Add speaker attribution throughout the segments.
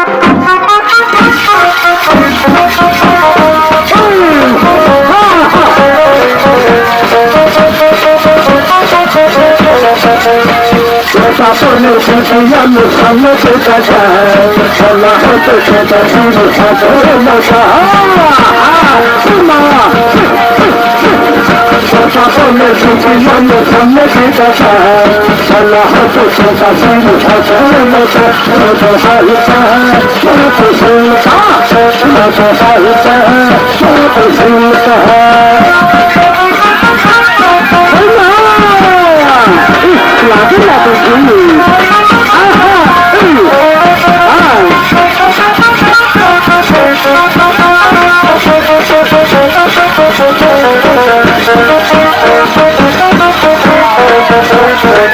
Speaker 1: 我大伯牛脾气呀，没看我最扎扎，看我最扎扎，就是傻傻傻啊！سنن سنن بيتا سا صلاحت سنتا سين بيتا سا سوت سين تا سوت سين تا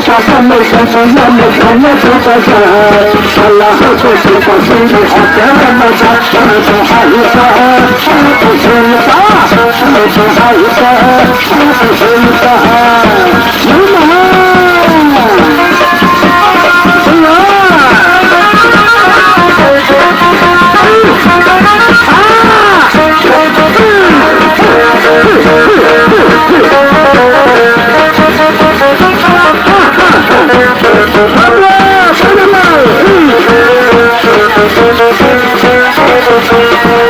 Speaker 1: 上山没山峰，山没山没山峰山，山拉河出水光，山山山，山一山，山一山，山一山，山一山。Thank you.